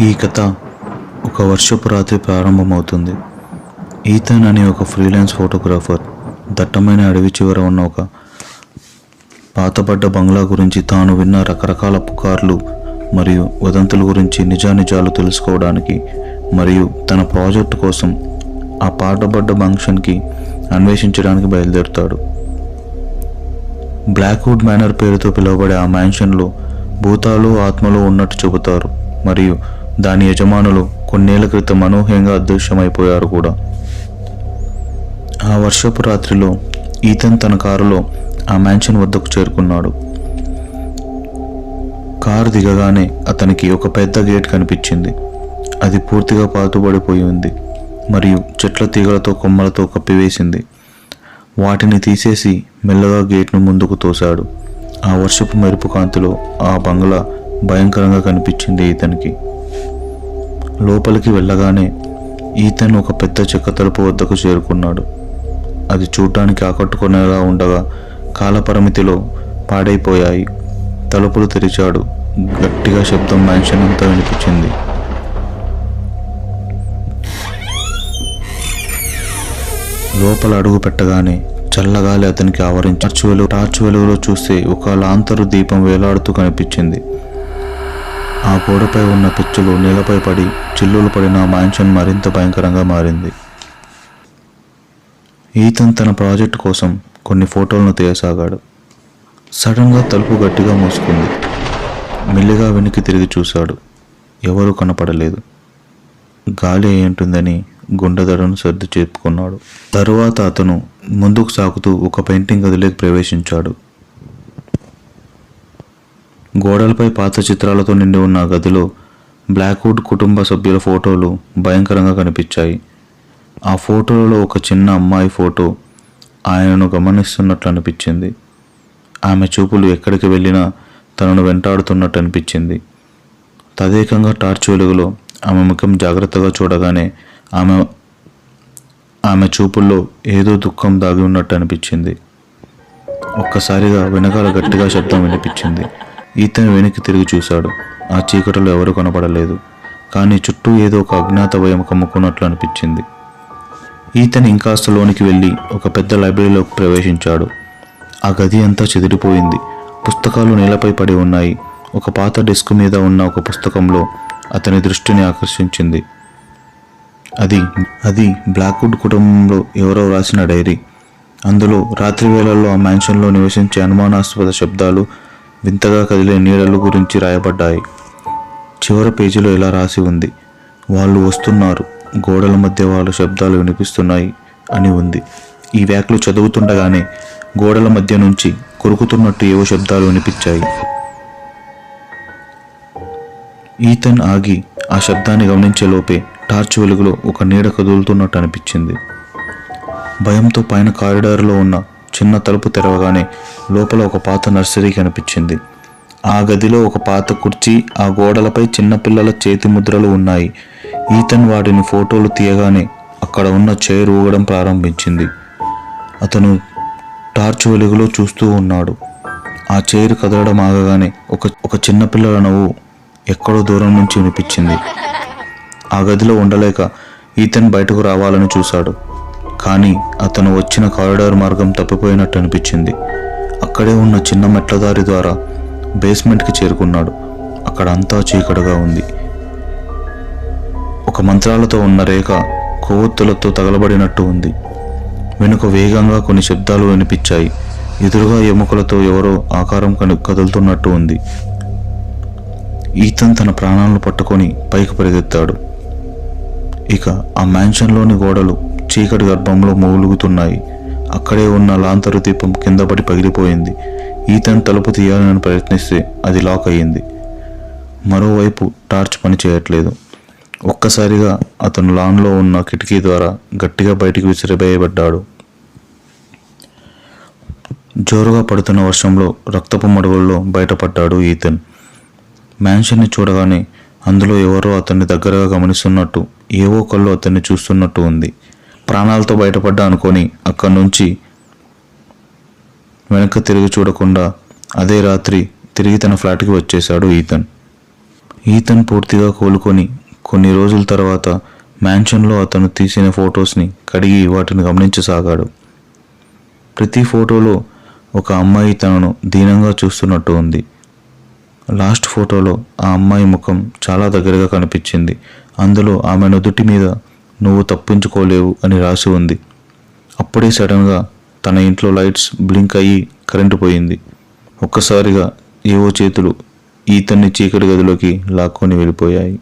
ఈ కథ ఒక వర్షపు రాత్రి ప్రారంభమవుతుంది. ఈతన్ అనే ఒక ఫ్రీలాన్స్ ఫోటోగ్రాఫర్ దట్టమైన అడవి చివర ఉన్న ఒక పాతబడ్డ బంగ్లా గురించి తాను విన్న రకరకాల పుకార్లు మరియు వదంతుల గురించి నిజానిజాలు తెలుసుకోవడానికి మరియు తన ప్రాజెక్టు కోసం ఆ పాటబడ్డ ఫంక్షన్కి అన్వేషించడానికి బయలుదేరుతాడు. బ్లాక్వుడ్ మేనర్ పేరుతో పిలువబడే ఆ మ్యాన్షన్లో భూతాలు ఆత్మలు ఉన్నట్టు చెబుతారు మరియు దాని యజమానులు కొన్నేళ్ళ క్రితం అనూహ్యంగా అదృశ్యమైపోయారు కూడా. ఆ వర్షపు రాత్రిలో ఈతన్ తన కారులో ఆ మ్యాన్షన్ వద్దకు చేరుకున్నాడు. కారు దిగగానే అతనికి ఒక పెద్ద గేట్ కనిపించింది. అది పూర్తిగా పాతుబడిపోయి ఉంది మరియు చెట్ల తీగలతో కొమ్మలతో కప్పివేసింది. వాటిని తీసేసి మెల్లగా గేట్ను ముందుకు తోశాడు. ఆ వర్షపు మెరుపు కాంతిలో ఆ బంగ్లా భయంకరంగా కనిపించింది ఈతనికి. లోపలికి వెళ్ళగానే ఈతన్ ఒక పెద్ద చెక్క తలుపు వద్దకు చేరుకున్నాడు. అది చూడటానికి ఆకట్టుకునేలా ఉండగా కాలపరిమితిలో పాడైపోయాయి. తలుపులు తెరిచాడు. గట్టిగా శబ్దం మ్యాన్షన్ అంతా వినిపించింది. లోపల అడుగు పెట్టగానే చల్లగాలి అతనికి ఆవరించి టార్చ్ వెలుగు టార్చ్ వెలుగులో చూస్తే ఒక లాంతరు దీపం వేలాడుతూ కనిపించింది. ఆ గోడపై ఉన్న పిచ్చులు నేలపై పడి చిల్లులు పడిన ఆ మ్యాన్షన్ మరింత భయంకరంగా మారింది. ఈతన్ తన ప్రాజెక్ట్ కోసం కొన్ని ఫోటోలను తీయసాగాడు. సడన్గా తలుపు గట్టిగా మూసుకుంది. మెల్లిగా వెనక్కి తిరిగి చూశాడు. ఎవరూ కనపడలేదు. గాలి అయి ఉంటుందని గుండెదడను సర్ది చెప్పుకున్నాడు తరువాత అతను ముందుకు సాగుతూ ఒక పెయింటింగ్ గదిలోకి ప్రవేశించాడు. గోడలపై పాత చిత్రాలతో నిండి ఉన్న గదిలో బ్లాక్వుడ్ కుటుంబ సభ్యుల ఫోటోలు భయంకరంగా కనిపించాయి. ఆ ఫోటోలలో ఒక చిన్న అమ్మాయి ఫోటో ఆయనను గమనిస్తున్నట్లు అనిపించింది. ఆమె చూపులు ఎక్కడికి వెళ్ళినా తనను వెంటాడుతున్నట్టు అనిపించింది. తదేకంగా టార్చ్ వెలుగులో ఆమె ముఖం జాగ్రత్తగా చూడగానే ఆమె ఆమె చూపుల్లో ఏదో దుఃఖం దాగి ఉన్నట్టు అనిపించింది. ఒక్కసారిగా వెనకాల గట్టిగా శబ్దం వినిపించింది. ఈతను వెనక్కి తిరిగి చూశాడు. ఆ చీకటిలో ఎవరు కనపడలేదు. కానీ చుట్టూ ఏదో ఒక అజ్ఞాత భయం కమ్ముకున్నట్లు అనిపించింది. ఈతన్ ఇంకాస్త లోనికి వెళ్ళి ఒక పెద్ద లైబ్రరీలోకి ప్రవేశించాడు. ఆ గది అంతా చెదిరిపోయింది. పుస్తకాలు నేలపై పడి ఉన్నాయి. ఒక పాత డెస్క్ మీద ఉన్న ఒక పుస్తకంలో అతని దృష్టిని ఆకర్షించింది. అది అది బ్లాక్వుడ్ కుటుంబంలో ఎవరో రాసిన డైరీ. అందులో రాత్రి వేళల్లో ఆ మ్యాన్షన్లో నివసించే అనుమానాస్పద శబ్దాలు వింతగా కదిలే నీడలు గురించి రాయబడ్డాయి. చివరి పేజీలో ఇలా రాసి ఉంది. వాళ్ళు వస్తున్నారు. గోడల మధ్య వాళ్ళ శబ్దాలు వినిపిస్తున్నాయి అని ఉంది. ఈ వ్యాఖ్యలు చదువుతుండగానే గోడల మధ్య నుంచి కొరుకుతున్నట్టు ఏవో శబ్దాలు వినిపించాయి. ఈతన్ ఆగి ఆ శబ్దాన్ని గమనించే లోపే టార్చ్ వెలుగులో ఒక నీడ కదులుతున్నట్టు అనిపించింది. భయంతో పైన కారిడార్లో ఉన్న చిన్న తలుపు తెరవగానే లోపల ఒక పాత నర్సరీ కనిపించింది. ఆ గదిలో ఒక పాత కుర్చీ ఆ గోడలపై చిన్నపిల్లల చేతి ముద్రలు ఉన్నాయి. ఈతన్ వాటిని ఫోటోలు తీయగానే అక్కడ ఉన్న చైర్ ఊగడం ప్రారంభించింది. అతను టార్చ్ వెలుగులో చూస్తూ ఉన్నాడు. ఆ చైర్ కదలడం ఆగగానే ఒక ఒక చిన్నపిల్లల నవ్వు ఎక్కడో దూరం నుంచి వినిపించింది. ఆ గదిలో ఉండలేక ఈతన్ బయటకు రావాలని చూశాడు. కానీ అతను వచ్చిన కారిడార్ మార్గం తప్పిపోయినట్టు అనిపించింది. అక్కడే ఉన్న చిన్న మెట్ల దారి ద్వారా బేస్మెంట్కి చేరుకున్నాడు. అక్కడ అంతా చీకటిగా ఉంది. ఒక మంత్రాలతో ఉన్న రేఖ కొవ్వొత్తులతో తగలబడినట్టు ఉంది. వెనుక వేగంగా కొన్ని శబ్దాలు వినిపించాయి. ఎదురుగా ఎముకలతో ఎవరో ఆకారం కను కదులుతున్నట్టు ఉంది. ఈతన్ తన ప్రాణాలను పట్టుకొని పైకి పరిగెత్తాడు. ఇక ఆ మ్యాన్షన్లోని గోడలు చీకటి గర్భంలో మూలుగుతున్నాయి. అక్కడే ఉన్న లాంతరు దీపం కింద పడి పగిలిపోయింది. ఈతన్ తలుపు తీయాలని ప్రయత్నిస్తే అది లాక్ అయ్యింది. మరోవైపు టార్చ్ పని చేయట్లేదు. ఒక్కసారిగా అతను లాన్లో ఉన్న కిటికీ ద్వారా గట్టిగా బయటికి విసిరివేయబడ్డాడు. జోరుగా పడుతున్న వర్షంలో రక్తపు మడుగుల్లో బయటపడ్డాడు ఈతన్. మ్యాన్షన్ని చూడగానే అందులో ఎవరో అతన్ని దగ్గరగా గమనిస్తున్నట్టు ఏవో కళ్ళు అతన్ని చూస్తున్నట్టు ఉంది. ప్రాణాలతో బయటపడ్డా అనుకొని అక్కడి నుంచి వెనక్కి తిరిగి చూడకుండా అదే రాత్రి తిరిగి తన ఫ్లాట్కి వచ్చేశాడు ఈతన్. ఈతన్ పూర్తిగా కోలుకొని కొన్ని రోజుల తర్వాత మ్యాన్షన్లో అతను తీసిన ఫొటోస్ని కడిగి వాటిని గమనించసాగాడు. ప్రతి ఫోటోలో ఒక అమ్మాయి తనను దీనంగా చూస్తున్నట్టు ఉంది. లాస్ట్ ఫోటోలో ఆ అమ్మాయి ముఖం చాలా దగ్గరగా కనిపించింది. అందులో ఆమె నుదుటి మీద నువ్వు తప్పించుకోలేవు అని రాసి ఉంది. అప్పుడే సడన్గా తన ఇంట్లో లైట్స్ బ్లింక్ అయ్యి కరెంటు పోయింది. ఒక్కసారిగా ఏవో చేతులు ఈతన్ని చీకటి గదిలోకి లాక్కొని వెళ్ళిపోయాయి.